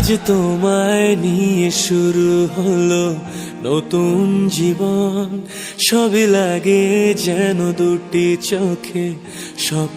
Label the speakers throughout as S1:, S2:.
S1: আজ তোমায় নিয়ে শুরু হলো নতুন জীবন। সবে লাগে যেন দুটি চোখে সব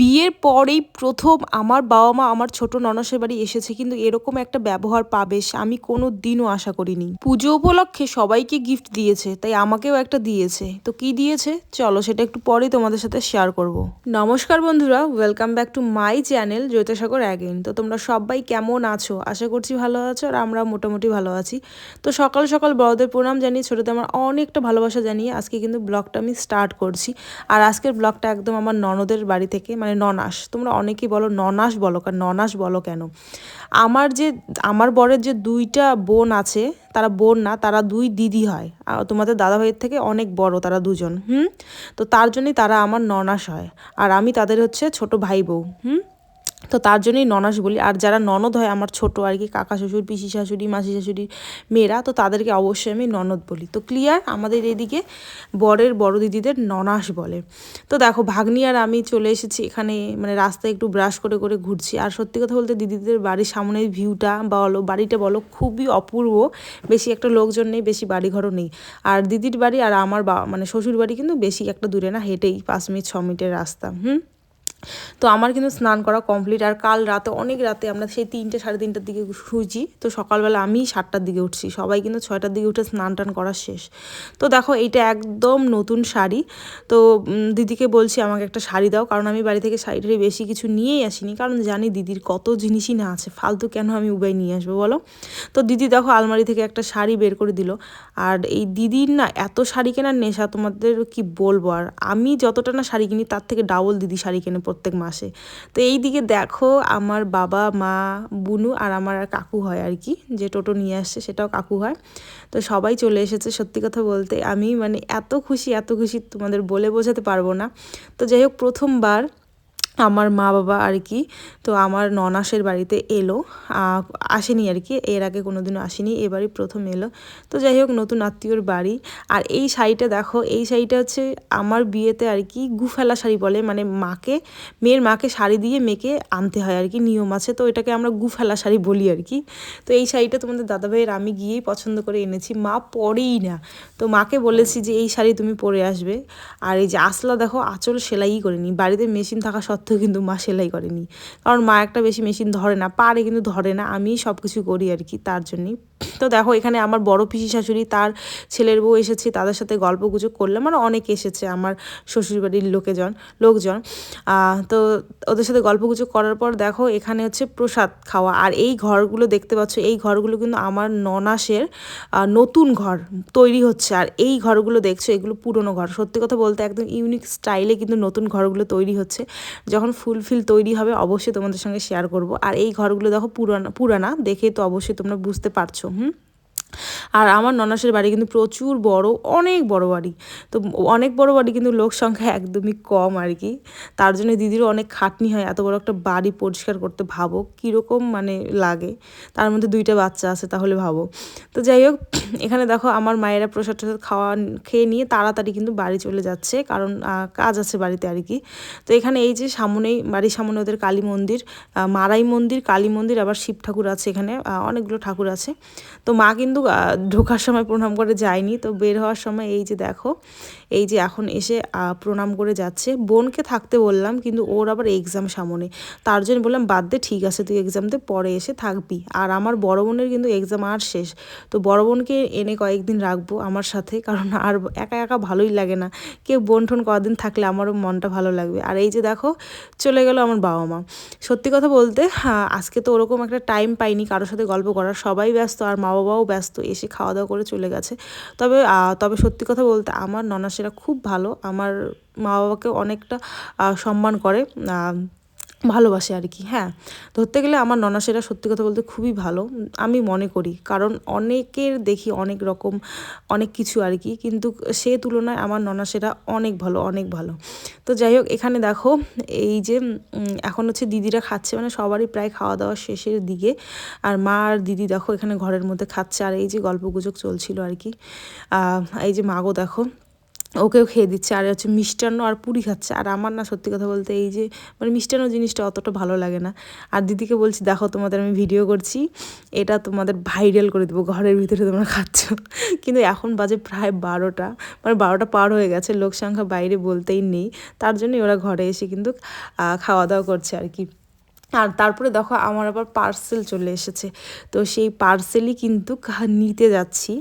S2: বিয়ের পরেই প্রথম আমার বাবা মা আমার ছোট ননসের বাড়ি এসেছে, কিন্তু এরকম একটা ব্যবহার পাবে আমি কোনো দিনও আশা করিনি। পুজো উপলক্ষে সবাইকে গিফট দিয়েছে, তাই আমাকেও একটা দিয়েছে। তো কি দিয়েছে? চলো সেটা একটু পরেই তোমাদের সাথে শেয়ার করব। নমস্কার বন্ধুরা welcome back to my channel Jyotisagar again তো তোমরা সবাই কেমন আছো? আশা করছি ভালো আছো আর আমরা মোটামুটি ভালো আছি। তো সকাল সকাল বড়দের প্রণাম জানিয়ে, ছোটোদের আমার অনেকটা ভালোবাসা জানিয়ে আজকে কিন্তু ব্লগটা আমি স্টার্ট করছি। আর আজকের ব্লগটা একদম আমার ননদের বাড়ি থেকে মানে ননাস। তোমরা অনেকেই বলো ননাস বলো, কারণ ননাস বলো কেন? আমার যে, আমার বরের যে দুইটা বোন আছে, তারা বোন না, তারা দুই দিদি হয়। তোমাদের দাদা ভাইয়ের থেকে অনেক বড় তারা দুজন, হুম? তো তার জন্যই তারা আমার ননাস হয়। আর আমি তাদের হচ্ছে ছোট ভাই বউ, হুম? তো তার জন্যই ননাস বলি। আর যারা ননদ হয়, আমার ছোট আর কি, কাকা শ্বশুর, পিসি শাশুড়ি, মাসি শাশুড়ি, মেয়েরা, তো তাদেরকে অবশ্যই আমি ননদ বলি। তো ক্লিয়ার? আমাদের এদিকে বরের বড় দিদিদের ননাস বলে। তো দেখো, ভাগ্নি আর আমি চলে এসেছি এখানে মানে রাস্তায় একটু ব্রাশ করে করে ঘুরছি। আর সত্যি কথা বলতে দিদিদের বাড়ির সামনের ভিউটা বলো, বাড়িটা বলো, খুবই অপূর্ব। বেশি একটা লোকজন নেই, বেশি বাড়িঘরও নেই। আর দিদির বাড়ি আর আমার বা মানে শ্বশুর বাড়ি কিন্তু বেশি একটা দূরে না, হেঁটেই পাঁচ মিনিট, ছ মিনিটের রাস্তা। হুম? তো আমার কিন্তু স্নান করা কমপ্লিট আর কাল রাতে, অনেক রাতে আমরা সেই তিনটে, সাড়ে তিনটার দিকে শুয়েছি। তো সকালবেলা আমি সাতটার দিকে উঠছি। সবাই কিন্তু ছয়টার দিকে উঠে স্নান টান করা শেষ। তো দেখো, এইটা একদম নতুন শাড়ি। তো দিদিকে বলছি, আমাকে একটা শাড়ি দাও। কারণ আমি বাড়ি থেকে শাড়িটারি বেশি কিছু নিয়েই আসিনি। কারণ জানি দিদির কত জিনিসই না আছে। ফালতু কেন আমি উবাই নিয়ে আসব, বলো? তো দিদি দেখো, আলমারি থেকে একটা শাড়ি বের করে দিল। আর এই দিদির না এত শাড়ি কেনার নেশা তোমাদের কি বলব? আর আমি যতটা না শাড়ি কিনি, তার থেকে ডাবল দিদি শাড়ি কেনে প্রত্যেক মাসে। তো এই দিকে দেখো আমার বাবা, মা, বুনু আর আমার কাকু হয় আর কি, যে টোটো নিয়ে আসছে সেটাও কাকু হয়। তো সবাই চলে এসেছে সত্যি কথা বলতে। আমি মানে এত খুশি এত খুশি তোমাদের বলে বোঝাতে পারব না। তো যাই হোক প্রথমবার আমার মা বাবা আর কি, তো আমার ননাসের বাড়িতে এলো। আসেনি আর কি, এর আগে কোনোদিনও আসেনি, এবারই প্রথম এলো। তো যাই হোক, নতুন আত্মীয়র বাড়ি। আর এই শাড়িটা দেখো, এই শাড়িটা হচ্ছে আমার বিয়েতে আর কি গুফেলা শাড়ি বলে মানে মাকে, মেয়ের মাকে শাড়ি দিয়ে মেয়েকে আনতে হয় আর কি, নিয়ম আছে। তো এটাকে আমরা গুফেলা শাড়ি বলি আর কি। তো এই শাড়িটা তোমাদের দাদাভাইয়ের আমি গিয়েই পছন্দ করে এনেছি, মা পরেই না। তো মাকে বলেছি যে, এই শাড়ি তুমি পরে আসবে। আর এই যে আসলা দেখো, আঁচল সেলাই করেনি, বাড়িতে মেশিন থাকা সত্ত্বেও কিন্তু মা সেলাই করেনি। কারণ মা একটা বেশি মেশিন ধরে না, পারে কিন্তু ধরে না আমি সব কিছু করি আর কি, তার জন্যই। তো দেখো, এখানে আমার বড় পিসি শাশুড়ি, তার ছেলের বউ এসেছে, তাদের সাথে গল্প গুজব করলাম মানে অনেক এসেছে আমার শ্বশুরবাড়ির লোকেজন, লোকজন। তো ওদের সাথে গল্প গুজব করার পর দেখো, এখানে হচ্ছে প্রসাদ খাওয়া। আর এই ঘরগুলো দেখতে পাচ্ছ, এই ঘরগুলো কিন্তু আমার ননাসের নতুন ঘর তৈরি হচ্ছে। আর এই ঘরগুলো দেখছ, এগুলো পুরনো ঘর। সত্যি কথা বলতে একদম ইউনিক স্টাইলে কিন্তু নতুন ঘরগুলো তৈরি হচ্ছে। যখন ফুলফিল তৈরি হবে, অবশ্যই তোমাদের সঙ্গে শেয়ার করব। আর এই ঘরগুলো দেখো পুরানা পুরানা, দেখে তো অবশ্যই তোমরা বুঝতে পারছ। হুম আর আমার ননাসের বাড়ি কিন্তু প্রচুর বড়, অনেক বড় বাড়ি। তো অনেক বড় বাড়ি কিন্তু লোক সংখ্যা একদমই কম আর কি। তার জন্য দিদিরও অনেক খাটনি হয়, এত বড় একটা বাড়ি পরিষ্কার করতে ভাবো, কীরকম মানে লাগে। তার মধ্যে দুইটা বাচ্চা আছে, তাহলে ভাবো। তো যাই হোক, এখানে দেখো আমার মায়েরা প্রসাদ টসাদ খাওয়া, খেয়ে নিয়ে তাড়াতাড়ি কিন্তু বাড়ি চলে যাচ্ছে, কারণ কাজ আছে বাড়িতে আর কি। তো এখানে এই যে সামনেই, বাড়ির সামনে ওদের কালী মন্দির মারাই মন্দির, কালী মন্দির, আবার শিব ঠাকুর আছে এখানে অনেকগুলো ঠাকুর আছে। তো মা কিন্তু ঢোকার সময় প্রণাম করে যায়নি তো বের হওয়ার সময় এই যে দেখো এই যে এখন এসে প্রণাম করে যাচ্ছে। বোনকে থাকতে বললাম, কিন্তু ওর আবার এক্সাম সামনে। তার জন্য বললাম, বাদ দে, ঠিক আছে, তুই এক্সাম দে, পরে এসে থাকবি। আর আমার বড় বোনের কিন্তু এক্সাম আর শেষ। তো বড় বোনকে এনে কয়েকদিন রাখব আমার সাথে, কারণ আর একা একা ভালোই লাগে না। কেউ বোন ঠোন কদিন থাকলে আমারও মনটা ভালো লাগবে। আর এই যে দেখো, চলে গেল আমার বাবা মা। সত্যি কথা বলতে আজকে তো ওরকম একটা টাইম পাইনি কারোর সাথে গল্প করার। সবাই ব্যস্ত, আর মা বাবাও ব্যস্ত। এসে খাওয়া দাওয়া করে চলে গেছে। তবে তবে সত্যি কথা বলতে, আমার ননাসেরা খুব ভালো। আমার মা বাবাকে অনেকটা সম্মান করে ভালোবাসে আর কি হ্যাঁ। ধরতে গেলে আমার ননাসেরা সত্যি কথা বলতে খুবই ভালো, আমি মনে করি। কারণ অনেকের দেখি অনেক রকম, অনেক কিছু আর কি, কিন্তু সে তুলনায় আমার ননাসেরা অনেক ভালো অনেক ভালো। তো যাই হোক, এখানে দেখো, এই যে এখন হচ্ছে দিদিরা খাচ্ছে মানে সবারই প্রায় খাওয়া দাওয়া শেষের দিকে। আর মা আর দিদি দেখো এখানে ঘরের মধ্যে খাচ্ছে, আর এই যে গল্প গুজব চলছিল আর কি এই যে মাগো দেখো
S3: ওকেও খেয়ে দিচ্ছে। আর হচ্ছে মিষ্টান্ন আর পুরি খাচ্ছে। আর আমার না সত্যি কথা বলতে এই যে মানে মিষ্টান্ন জিনিসটা অতটা ভালো লাগে না। আর দিদিকে বলছি, দেখো, তোমাদের আমি ভিডিও করছি। এটা তোমাদের ভাইরাল করে দেবো। ঘরের ভিতরে তোমরা খাচ্ছ। কিন্তু এখন বাজে প্রায় বারোটা। মানে বারোটা পার হয়ে গেছে। লোক সংখ্যা বাইরে বলতেই নেই। তার জন্যই ওরা ঘরে এসে কিন্তু খাওয়া দাওয়া করছে আর কি। আর তারপরে দেখো আমার আবার পার্সেল চলে এসেছে। তো সেই পার্সেলই কিন্তু নিতে যাচ্ছি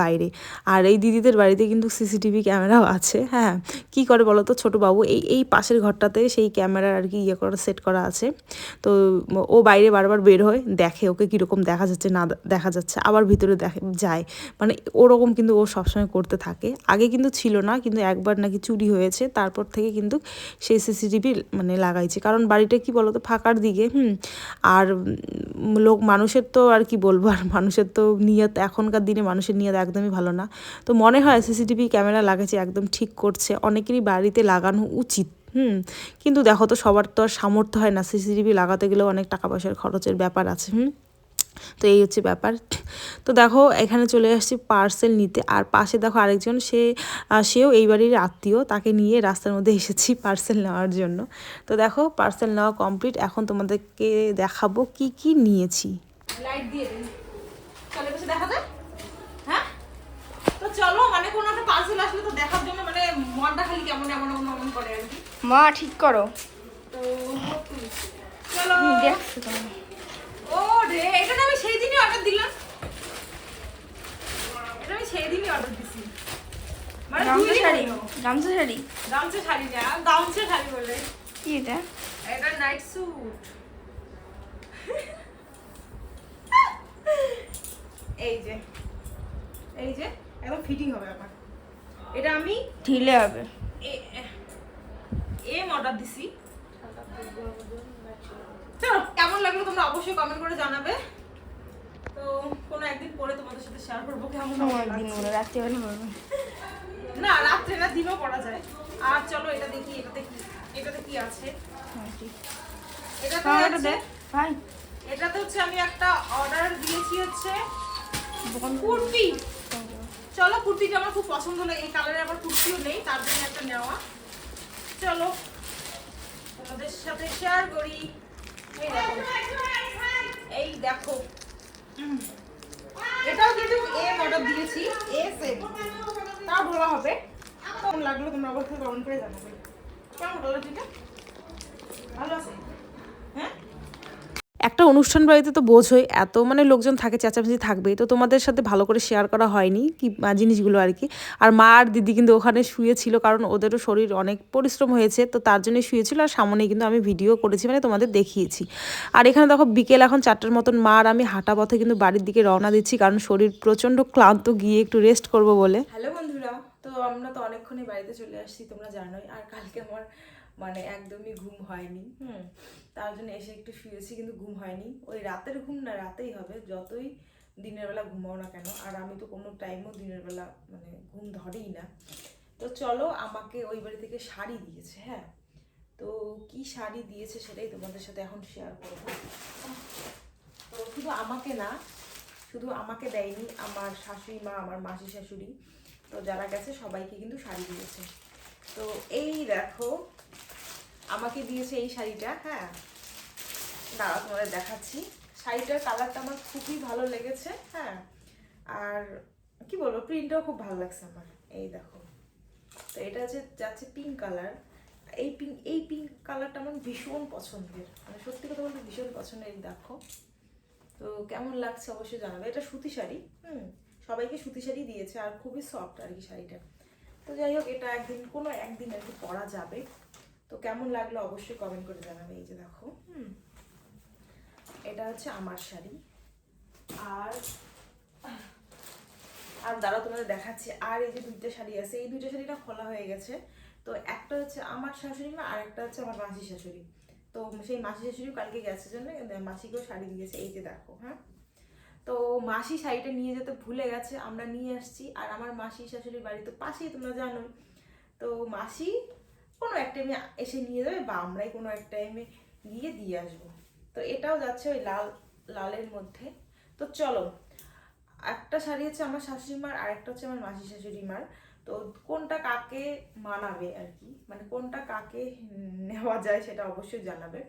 S3: বাইরে। আর এই দিদিদের বাড়িতে কিন্তু সিসিটিভি ক্যামেরাও আছে হ্যাঁ। কি করে বলো তো, ছোটো বাবু, এই এই পাশের ঘরটাতে সেই ক্যামেরার আর কি ইয়ে করা সেট করা আছে। তো ও বাইরে বারবার বের হয়, দেখে ওকে কীরকম দেখা যাচ্ছে, না দেখা যাচ্ছে, আবার ভিতরে দেখে, যায়। মানে ওরকম কিন্তু ও সবসময় করতে থাকে। আগে কিন্তু ছিল না, কিন্তু একবার নাকি চুরি হয়েছে, তারপর থেকে কিন্তু সেই সিসিটিভি মানে লাগাইছে। কারণ বাড়িটা কি বলতো ফাঁকার দিকে হুম, আর লোক, মানুষের তো আর কি বলব, আর মানুষের তো নিয়ত, এখনকার দিনে মানুষের নিয়ত একদমই ভালো না। তো মনে হয় সিসিটিভি ক্যামেরা লাগাচ্ছে একদম ঠিক করছে, অনেকেরই বাড়িতে লাগানো উচিত, হুম, কিন্তু দেখো তো সবার তো আর সামর্থ্য হয় না সিসিটিভি লাগাতে গেলেও অনেক টাকা পয়সার খরচের ব্যাপার আছে, হুম। তো এই হচ্ছে ব্যাপার। তো দেখো এখানে চলে আসছি পার্সেল নিতে। আর পাশে দেখো আরেকজন সে সেও এই বাড়ির আত্মীয়। তাকে নিয়ে রাস্তার মধ্যে এসেছি পার্সেল নেওয়ার জন্য। তো দেখো পার্সেল নেওয়া কমপ্লিট এখন তোমাদেরকে দেখাবো কি কি নিয়েছি।
S2: লাইট দিয়ে দিন চলে বসে দেখা যায় হ্যাঁ? তো চলো মানে কোনো একটা পার্সেল আসলে তো দেখার জন্য মানে মনটা খালি কেমন এমন এমন এমন করে আর কি।
S4: মা ঠিক করো।
S2: তো চলো।
S4: দেখছ তুমি।
S2: ও রে এটা আমি সেই দিনই অর্ডার দিলাম। এটা আমি সেই দিনই অর্ডার দিছি। মানে
S4: গামছা শাড়ি। গামছা শাড়ি?
S2: গামছা শাড়ি না গামছা শাড়ি বলে।
S4: কি এটা?
S2: এটা নাইট স্যুট এই যে এই যে একদম ফিটিং হবে আমার এটা আমি
S4: ঢিলে হবে।
S2: এম অর্ডার দিছি। কেমন লাগল তোমরা অবশ্যই কমেন্ট করে জানাবে। তো কোনো একদিন পরে তোমাদের সাথে শেয়ার করব কেমন
S4: সময়
S2: লাগছে।
S4: বলে রাত্রিবেলা করবে
S2: না রাত্রে না দিনও পড়া যায়। আর চলো এটা দেখি এটাতে কি এটাতে কি আছে?
S4: হ্যাঁ,
S2: এটাতে
S4: হ্যাঁ, ভাই।
S2: হচ্ছে আমি একটা অর্ডার দিয়েছি হচ্ছে কুর্তি। চলো কুর্তিটা আমার খুব পছন্দ হলো এই কালারের আবার কুর্তিও নেই তার জন্য একটা নেওয়া। চলো তোমাদের সাথে শেয়ার করি। এই দেখো। এটাও কিন্তু এম অর্ডার দিয়েছি এ সেম তাও ভালো হবে। কেমন লাগল তোমরা অবশ্যই কমেন্ট করে জানাবে। কেমন লাগল আছে ভালো আছে?
S3: একটা অনুষ্ঠান বাড়িতে তো বোঝোই, এত মানে লোকজন থাকে, চেঁচামেচি থাকবেই, তো তোমাদের সাথে ভালো করে শেয়ার করা হয়নি কি জিনিসগুলো আর কি। আর মা আর দিদি কিন্তু ওখানে শুয়েছিল, কারণ ওদেরও শরীর অনেক পরিশ্রম হয়েছে, তো তার জন্যই শুয়েছিল, আর সামনেই কিন্তু আমি ভিডিও করেছি মানে তোমাদের দেখিয়েছি। আর এখানে দেখো বিকেল এখন চারটার মতন, মা আর আমি হাঁটা পথে কিন্তু বাড়ির দিকে রওনা দিচ্ছি, কারণ শরীর প্রচণ্ড ক্লান্ত, গিয়ে একটু রেস্ট করব বলে।
S2: হ্যালো বন্ধুরা, তো আমরা তো অনেকক্ষণই বাড়িতে চলে আসছি, তোমরা জানোই, আর কালকে আমার মানে একদমই ঘুম হয়নি। হুম। তার জন্য এসে একটু শুয়েছি কিন্তু ঘুম হয়নি। ওই রাতের ঘুম না রাতেই হবে। যতই দিনের বেলা ঘুমাও না কেন আর আমি তো কোনো টাইমও দিনের বেলা মানে ঘুম ধরেই না। তো চলো আমাকে ওই বাড়ি থেকে শাড়ি দিয়েছে হ্যাঁ? তো কি শাড়ি দিয়েছে সেটাই তোমাদের সাথে এখন শেয়ার করব। তো শুধু আমাকে না শুধু আমাকে দেয়নি আমার শাশুড়ি মা আমার মাসি শাশুড়ি। তো যারা গেছে সবাইকে কিন্তু শাড়ি দিয়েছে। তো এই দেখো আমাকে দিয়েছে এই শাড়িটা হ্যাঁ। দাঁড়া তোমাদের দেখাচ্ছি। শাড়িটার কালারটা আমার খুবই ভালো লেগেছে হ্যাঁ। আর কি বলব প্রিন্টটাও খুব ভালো লাগছে আমার। এই দেখো। তো এটা যে যাচ্ছে পিঙ্ক কালার এই পিঙ্ক এই পিঙ্ক কালারটা আমার ভীষণ পছন্দের। মানে সত্যি কথা বলতে ভীষণ পছন্দের দেখো। তো কেমন লাগছে অবশ্যই জানাবে। এটা সুতি শাড়ি, হুম। সবাইকে সুতি শাড়ি দিয়েছে, আর খুবই সফট আর কি শাড়িটা। তো যাই হোক, এটা একদিন, কোনো একদিন আর কি পরা যাবে। তো কেমন লাগল অবশ্যই কমেন্ট করে জানাবে, এই যে দেখো। হুম। এটা হচ্ছে আমার শাড়ি। আর আর দাঁড়া তোমাদের দেখাচ্ছি। আর এই যে দুইটা শাড়ি আছে, এই দুইটা শাড়িটা খোলা হয়ে গেছে। তো একটা হচ্ছে আমার শাশুড়ি মা, আর একটা হচ্ছে আমার মাসি শাশুড়ি। তো সেই মাসি শাশুড়ি কালকে গেছে জন্য মাসিকেও শাড়ি দিয়েছে, এই যে দেখো হ্যাঁ। তো মাসি শাড়িটা নিয়ে যেতে ভুলে গেছে, আমরা নিয়ে আসছি। আর আমার মাসি শাশুড়ির বাড়ি তো পাশেই, তোমরা জানো তো মাসি কোনো এক টাইমে এসে নিয়ে যাবে বা আমরাই কোনো এক টাইমে গিয়ে দিয়ে আসব। তো এটাও যাচ্ছে ওই লাল, লালের মধ্যে। তো চলো, একটা শাড়ি হচ্ছে আমার শাশুড়ি মার আর একটা হচ্ছে আমার মাসি শাশুড়ি মার
S5: তো কোনটা কাকে মানাবে আর কি? মানে কোনটা কাকে নেওয়া যায় সেটা অবশ্যই জানাবে।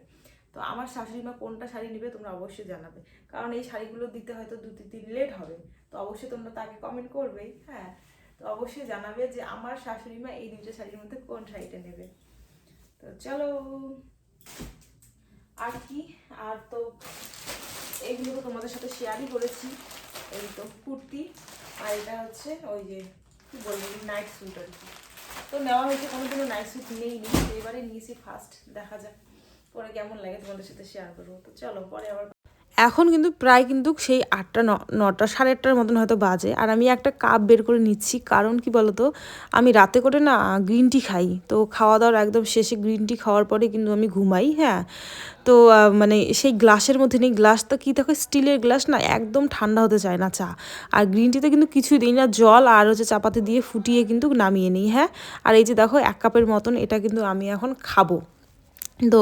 S5: তো আমার শাশুড়ি মা কোনটা শাড়ি নেবে তোমরা অবশ্যই জানাবে। কারণ এই শাড়িগুলো দিতে হয়তো দু তিন দিন লেট হবে। তো অবশ্যই তোমরা তাকে কমেন্ট করবেই হ্যাঁ। তো অবশ্যই জানাবে যে আমার শাশুড়ি মা এই দুটো শাড়ির মধ্যে কোন শাড়িটা নেবে। তো চলো, আর কি? আর তো এইগুলো তোমাদের সাথে শেয়ারই করেছি। এই তো কুর্তি, আর এটা হচ্ছে ওই যে কি বলব নাইট স্যুট আর কি। তো নেওয়া হয়েছে, কোনোদিনও নাইট স্যুট নেই নি এবারে নিয়েছি ফার্স্ট দেখা যাক পরে কেমন লাগে তোমাদের সাথে শেয়ার করব। তো চলো, পরে আবার
S2: এখন কিন্তু প্রায় কিন্তু সেই আটটা নটা সাড়ে আটটার মতন হয়তো বাজে। আর আমি একটা কাপ বের করে নিচ্ছি, কারণ কি বলতো, আমি রাতে করে না গ্রিন টি খাই। তো খাওয়া দাওয়ার একদম শেষে গ্রিন টি খাওয়ার পরে কিন্তু আমি ঘুমাই হ্যাঁ। তো মানে সেই গ্লাসের মধ্যে নেই গ্লাসটা কী দেখো, স্টিলের গ্লাস না, একদম ঠান্ডা হতে চায় না চা। আর গ্রিন টিতে কিন্তু কিছুই দিই না, জল আর হচ্ছে চাপাতি দিয়ে ফুটিয়ে কিন্তু নামিয়ে নিই হ্যাঁ। আর এই যে দেখো, এক কাপের মতন এটা কিন্তু আমি এখন খাব। তো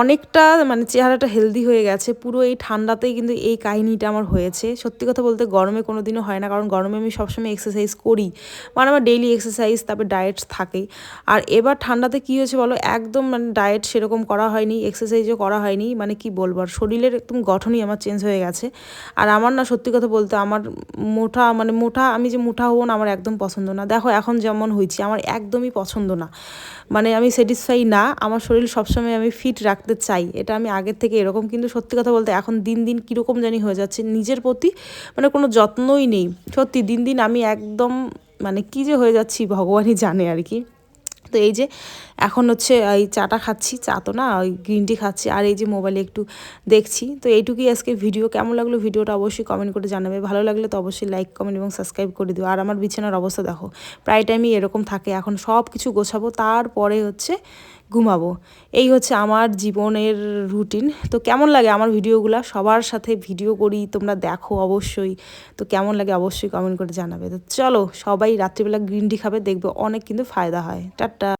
S2: অনেকটা মানে চেহারাটা হেলদি হয়ে গেছে। পুরো এই ঠান্ডাতেই কিন্তু এই কাহিনিটা আমার হয়েছে। সত্যি কথা বলতে গরমে কোনো দিনও হয় না। কারণ গরমে আমি সবসময় এক্সারসাইজ করি। মানে আমার ডেইলি এক্সারসাইজ তারপর ডায়েট থাকেই আর এবার ঠান্ডাতে কী হয়েছে বলো? একদম মানে ডায়েট সেরকম করা হয়নি এক্সারসাইজও করা হয়নি। মানে কি বলব? আর শরীরের একদম গঠনই আমার চেঞ্জ হয়ে গেছে। আর আমার না সত্যি কথা বলতে আমার মোটা মানে মোটা, আমি যে মোটা হব না আমার একদম পছন্দ না। দেখো এখন যেমন হয়েছি, আমার একদমই পছন্দ না। মানে আমি স্যাটিসফাই না। আমার শরীর সবসময় আমি ফিট রাখতে চাই। এটা আমি আগের থেকে এরকম, কিন্তু সত্যি কথা বলতে এখন দিন দিন কীরকম জানি হয়ে যাচ্ছে। নিজের প্রতি মানে কোনো যত্নই নেই। সত্যি দিন দিন আমি একদম মানে কী যে হয়ে যাচ্ছি ভগবানই জানে আর কি। তো এই যে এখন হচ্ছে এই চাটা খাচ্ছি, চা তো না, ওই গ্রিন টি খাচ্ছি, আর এই যে মোবাইলে একটু দেখছি। তো এইটুকুই আজকে ভিডিও কেমন লাগল ভিডিওটা অবশ্যই কমেন্ট করে জানাবে। ভালো লাগলে তো অবশ্যই লাইক কমেন্ট এবং সাবস্ক্রাইব করে দিও। আর আমার বিছানার অবস্থা দেখো, প্রায় টাইমই এরকম থাকে। এখন সব কিছু গোছাবো, তারপরে হচ্ছে ঘুমাবো। এই হচ্ছে আমার জীবনের রুটিন তো কেমন লাগে আমার ভিডিওগুলো? সবার সাথে ভিডিও করি, তোমরা দেখো অবশ্যই। তো কেমন লাগে অবশ্যই কমেন্ট করে জানাবে। তো চলো, সবাই রাত্রিবেলা গ্রিন টি খাবে, দেখবে অনেক কিন্তু ফায়দা হয়। টাটা।